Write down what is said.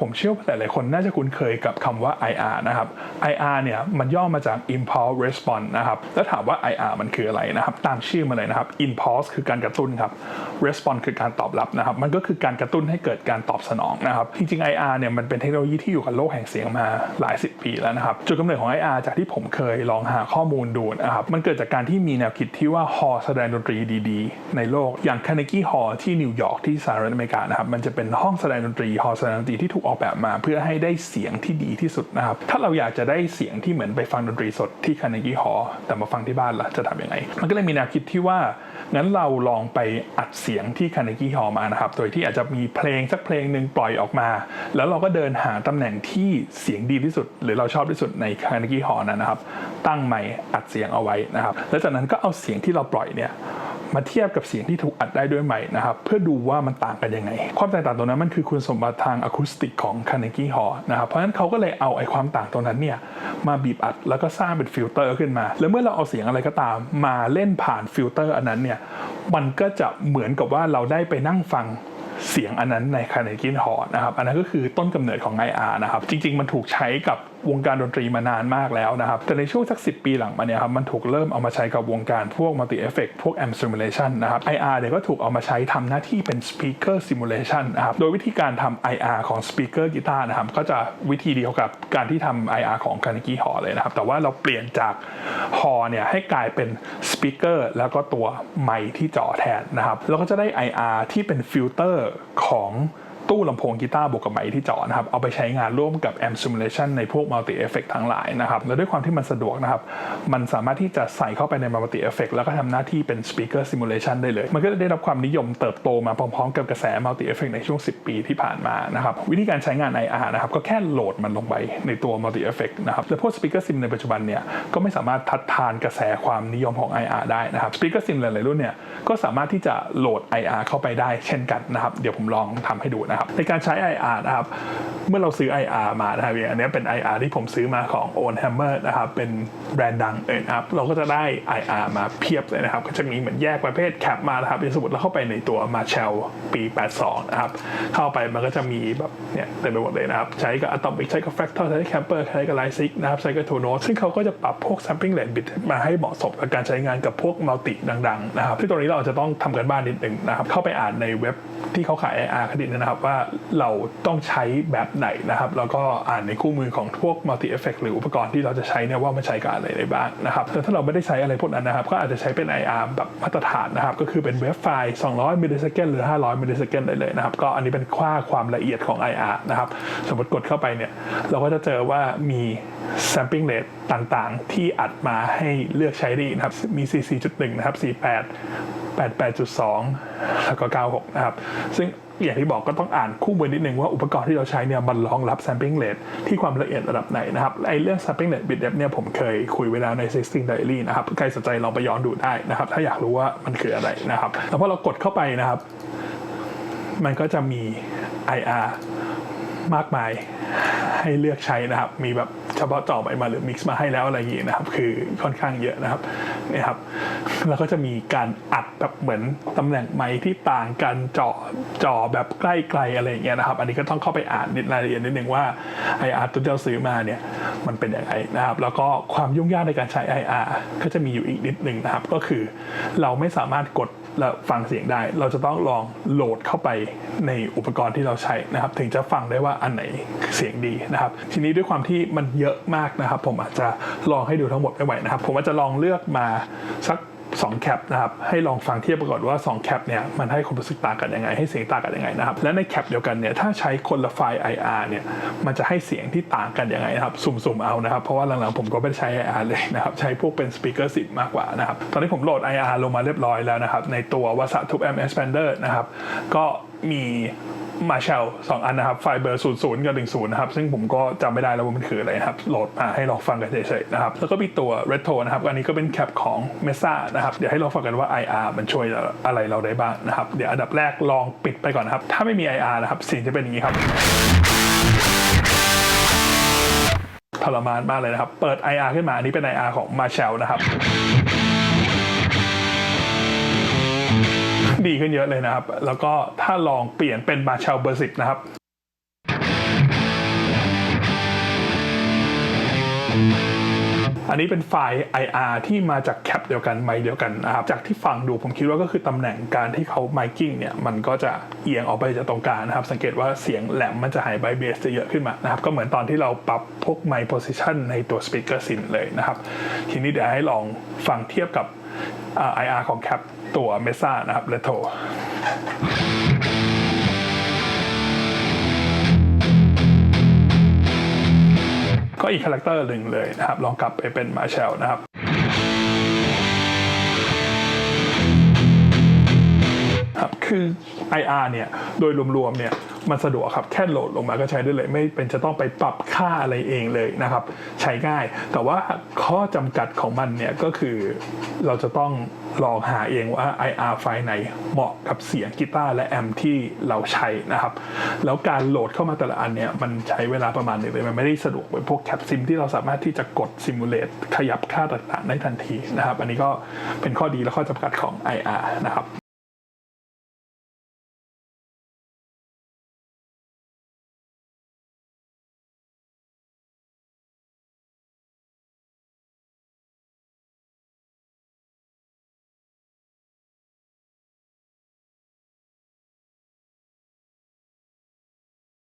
ผมเชื่อว่าหลาย ๆ คนน่าจะคุ้นเคยกับคำว่า IR นะครับ IR เนี่ยมันย่อมาจาก impulse response นะครับ แล้วถามว่า IR มันคืออะไรนะครับ ตามชื่อมาเลยนะครับ impulse คือการกระตุ้นครับ response คือการตอบรับนะครับ มันก็คือการกระตุ้นให้เกิดการตอบสนองนะครับ จริง ๆ IR เนี่ยมันเป็นเทคโนโลยีที่อยู่กับโลกแห่งเสียงมาหลายสิบปีแล้วนะครับ จุดกำเนิดของ IR จากที่ผมเคยลองหาข้อมูลดูนะครับ มันเกิดจากการที่มีแนวคิดที่ว่าฮอลแสดงดนตรีดี ๆ ในโลก อย่าง Carnegie Hall ที่นิวยอร์กที่สหรัฐอเมริกานะครับ มันจะเป็นห้องแสดงดนตรีฮอลแสดงดนตรีที่ถูกออกแบบมาเพื่อให้ได้เสียงที่ดีที่สุดนะครับ ถ้าเราอยากจะได้เสียงที่เหมือนไปฟังดนตรีสดที่ Carnegie Hall แต่มาฟังที่บ้านล่ะจะทำยังไง มันก็เลยมีแนวคิดที่ว่างั้นเราลองไปอัดเสียงที่ Carnegie Hall มานะครับ โดยที่อาจจะมีเพลงสักเพลงหนึ่งปล่อยออกมา แล้วเราก็เดินหาตำแหน่งที่เสียงดีที่สุด หรือเราชอบที่สุดใน Carnegie Hall นั้นนะครับ ตั้งไมค์อัดเสียงเอาไว้นะครับ แล้วจากนั้นก็เอาเสียงที่เราปล่อยเนี่ย มาเทียบกับเสียงที่ถูกอัดได้ด้วยใหม่นะครับเพื่อดูว่ามันต่างกันยังไง ความแตกต่างตรงนั้นมันคือคุณสมบัติทางอะคูสติกของ Carnegie Hall นะครับเพราะฉะนั้นเขาก็เลยเอาไอ้ความต่างตรงนั้นเนี่ยมาบีบอัดแล้วก็สร้างเป็นฟิลเตอร์ขึ้นมา แล้วเมื่อเราเอาเสียงอะไรก็ตาม มาเล่นผ่านฟิลเตอร์อันนั้นเนี่ยมันก็จะเหมือนกับว่าเราได้ไปนั่งฟัง เสียงอันนั้นใน Carnegie Hall นะครับอันนั้นก็คือต้นกำเนิดของ IR นะครับจริง ๆ มันถูกใช้กับวงการดนตรีมานานมากแล้วนะครับ แต่ในช่วงสัก 10 ปีหลังมาเนี่ยครับมันถูกเริ่มเอามาใช้กับวงการพวก multi effect พวก amp simulation นะครับ IR เนี่ยก็ถูกเอามาใช้ทำหน้าที่เป็น speaker simulation นนะครับโดยวิธีการทำ IR ของ speaker กีตาร์นะครับก็จะวิธีเดียวกับการที่ทำ IR ของ Carnegie Hall เลยนะครับ แต่ว่าเราเปลี่ยนจาก Hall เนี่ยให้กลายเป็น speaker แล้วก็ตัวไมค์ที่จ่อแทนนะครับแล้วก็จะได้ IR ที่เป็นฟิลเตอร์ของ ตู้ลำโพงกีตาร์บวกกับไมค์ที่เจาะนะครับ เอาไปใช้งานร่วมกับ amp simulation ในพวก multi effect ทั้งหลายนะครับ แล้วด้วยความที่มันสะดวกนะครับ มันสามารถที่จะใส่เข้าไปใน multi effect แล้วก็ทำหน้าที่เป็น speaker simulation ได้เลย มันก็จะได้รับความนิยมเติบโตมาพร้อมๆ กับกระแส multi effect ในช่วง 10 ปีที่ผ่านมานะครับ วิธีการใช้งาน IR นะครับ ก็แค่โหลดมันลงไปในตัว multi effect นะครับ และพวก speaker sim ในปัจจุบันเนี่ย ก็ไม่สามารถทัดทานกระแสความนิยมของ IR ได้นะครับ speaker sim หลายๆรุ่นเนี่ย ก็สามารถที่จะโหลด IR เข้าไปได้เช่นกันนะครับ เดี๋ยวผมลองทำให้ดูนะครับในการใช้ IR นะครับเมื่อเราซื้อ IR มานะครับอันนี้เป็น IR ที่ผมซื้อมาของ Owen Hammer นะครับเป็นแบรนด์ดังเลยนะครับเราก็จะได้ IR มาเพียบเลยนะครับก็จะมีเหมือนแยกประเภทแคปมานะครับอย่างสมมติเราเข้าไปในตัว Marshall ปี 82 นะครับ เข้าไปมันก็จะมีแบบเนี่ยเต็มไปหมดเลยนะครับ ใช้กับ Atomic ใช้กับ Fractal ใช้กับ Camper ใช้กับ Line 6นะครับใช้กับ t o n o ซึ่งเขาก็จะปรับพวก sampling rate bit มาให้เหมาะสมกับการใช้งานกับพวกมัลติดังๆนะครับซึ่งตรงนี้เราจะต้องทำกันบ้านนิดหนึ่งนะครับเข้าไปอ่านในเว็บที่เขาขาย IR คดิตนะครับว่าเราต้องใช้แบบไหนนะครับ แล้วก็อ่านในคู่มือของพวก multi effect หรืออุปกรณ์ที่เราจะใช้เนี่ยว่ามันใช้กับอะไรได้บ้างนะครับแต่ถ้าเราไม่ได้ใช้อะไรพวกนั้นนะครับ ก็อาจจะใช้เป็น IR แบบมาตรฐานนะครับ ก็คือเป็นเว็บไฟล์ 200มิลลิเซคันหรือ 500มิลลิเซคันได้เลยนะครับ ก็อันนี้เป็นค่าความละเอียดของ IR นะครับ สมมติกดเข้าไปเนี่ย เราก็จะเจอว่ามี sampling rate ต่างๆ ที่อัดมาให้เลือกใช้ได้นะครับ มี 44.1 นะครับ 48 88.2 แล้วก็ 96 นะครับ ซึ่ง อย่างที่บอกก็ต้องอ่านคู่มือนิดนึงว่าอุปกรณ์ที่เราใช้เนี่ยมันรองรับ sampling rate ที่ความละเอียดระดับไหนนะครับไอเรื่อง sampling rate bit depth เนี่ยผมเคยคุยไว้แล้วใน16 diary นะครับใครสนใจลองไปย้อนดูได้นะครับถ้าอยากรู้ว่ามันคืออะไรนะครับแล้วพอเรากดเข้าไปนะครับ มันก็จะมี IR มากมายให้เลือกใช้นะครับ มีแบบเฉพาะจาะไปมาหรือมิกซ์มาให้แล้วอะไรอย่างงี้นะครับ คือค่อนข้างเยอะนะครับ เนี่ยครับแล้วก็จะมีการอัดแบบเหมือนตำแหน่งไม้ที่ต่างกันเจาะจอแบบใกล้ไกลอะไรอย่างเงี้ยนะครับ อันนี้ก็ต้องเข้าไปอ่านนิดรายละเอียดนิดนึงว่า IR ตัวที่เราซื้อมาเนี่ยมันเป็นยังไงนะครับ แล้วก็ความยุ่งยากในการใช้ IR ก็จะมีอยู่อีกนิดนึงนะครับ ก็คือเราไม่สามารถกด แล้วฟังเสียงได้ เราจะต้องลองโหลดเข้าไปในอุปกรณ์ที่เราใช้นะครับ ถึงจะฟังได้ว่าอันไหนเสียงดีนะครับ ทีนี้ด้วยความที่มันเยอะมากนะครับ ผมอาจจะลองให้ดูทั้งหมดไม่ไหวนะครับ ผมอาจจะลองเลือกมาสัก 2แคปนะครับให้ลองฟังเทียบก่อนว่า2แคปเนี่ยมันให้ความรู้สึกต่างกันยังไง ให้เสียงต่างกันยังไงนะครับและในแคปเดียวกันเนี่ยถ้าใช้คนละไฟล์ IR เนี่ยมันจะให้เสียงที่ต่างกันยังไงนะครับสุ่มๆเอานะครับเพราะว่าหลังๆผมก็ไม่ได้ใช้ IR เลยนะครับใช้พวกเป็นสปีกเกอร์สิมากกว่านะครับตอนนี้ผมโหลด IR ลงมาเรียบร้อยแล้วนะครับในตัววัสะทุบ M Expander นะครับก็ มีมาเชลสองอันนะครับ ไฟเบอร์ศูนย์ศูนย์กับหนึ่งศูนย์นะครับ ซึ่งผมก็จำไม่ได้แล้วว่ามันคืออะไรนะครับ โหลดมาให้ลองฟังกันเฉยๆนะครับ แล้วก็มีตัว Red t o นะครับ อันนี้ก็เป็นแคปของ Mesa นะครับ เดี๋ยวให้ลองฟังกันว่า IR มันช่วยอะไรเราได้บ้างนะครับ เดี๋ยวอันดับแรกลองปิดไปก่อนนะครับ ถ้าไม่มี IR นะครับเสียงจะเป็นอย่างนี้ครับทรมานมากเลยนะครับ เปิด IR ขึ้นมา อันนี้เป็น IR ของ Marshall นะครับ ดีขึ้นเยอะเลยนะครับ แล้วก็ถ้าลองเปลี่ยนเป็นมาเชลเบอร์สิบนะครับ อันนี้เป็นไฟล์ IR ที่มาจากแคปเดียวกันไมค์เดียวกันนะครับจากที่ฟังดูผมคิดว่าก็คือตำแหน่งการที่เขาไมกิ้งเนี่ยมันก็จะเอียงออกไปจากตรงกลางนะครับ สังเกตว่าเสียงแหลมมันจะหายไปเบสจะเยอะขึ้นมานะครับก็เหมือนตอนที่เราปรับพวกไมค์โพซิชันในตัวสปีกเกอร์ซินเลยนะครับทีนี้เดี๋ยวให้ลองฟังเทียบกับ IR ของแคปตัวเมซ่านะครับเลโท ก็อีกคาแรคเตอร์หนึ่งเลยนะครับลองกลับไปเป็นมาเชลนะครับ ครับคือ IR เนี่ยโดยรวมๆเนี่ยมันสะดวกครับแค่โหลดลงมาก็ใช้ได้เลย ไม่เป็นจะต้องไปปรับค่าอะไรเองเลยนะครับ ใช้ง่าย แต่ว่าข้อจำกัดของมันเนี่ยก็คือเราจะต้องลองหาเองว่า IR ไฟล์ไหนเหมาะกับเสียงกีตาร์และแอมที่เราใช้นะครับ แล้วการโหลดเข้ามาแต่ละอันเนี่ยมันใช้เวลาประมาณนึงเลยมันไม่ได้สะดวกเหมือนพวกแคปซิมที่เราสามารถที่จะกดซิมูเลตขยับค่าต่างๆได้ทันทีนะครับ อันนี้ก็เป็นข้อดีและข้อจำกัดของ IR นะครับ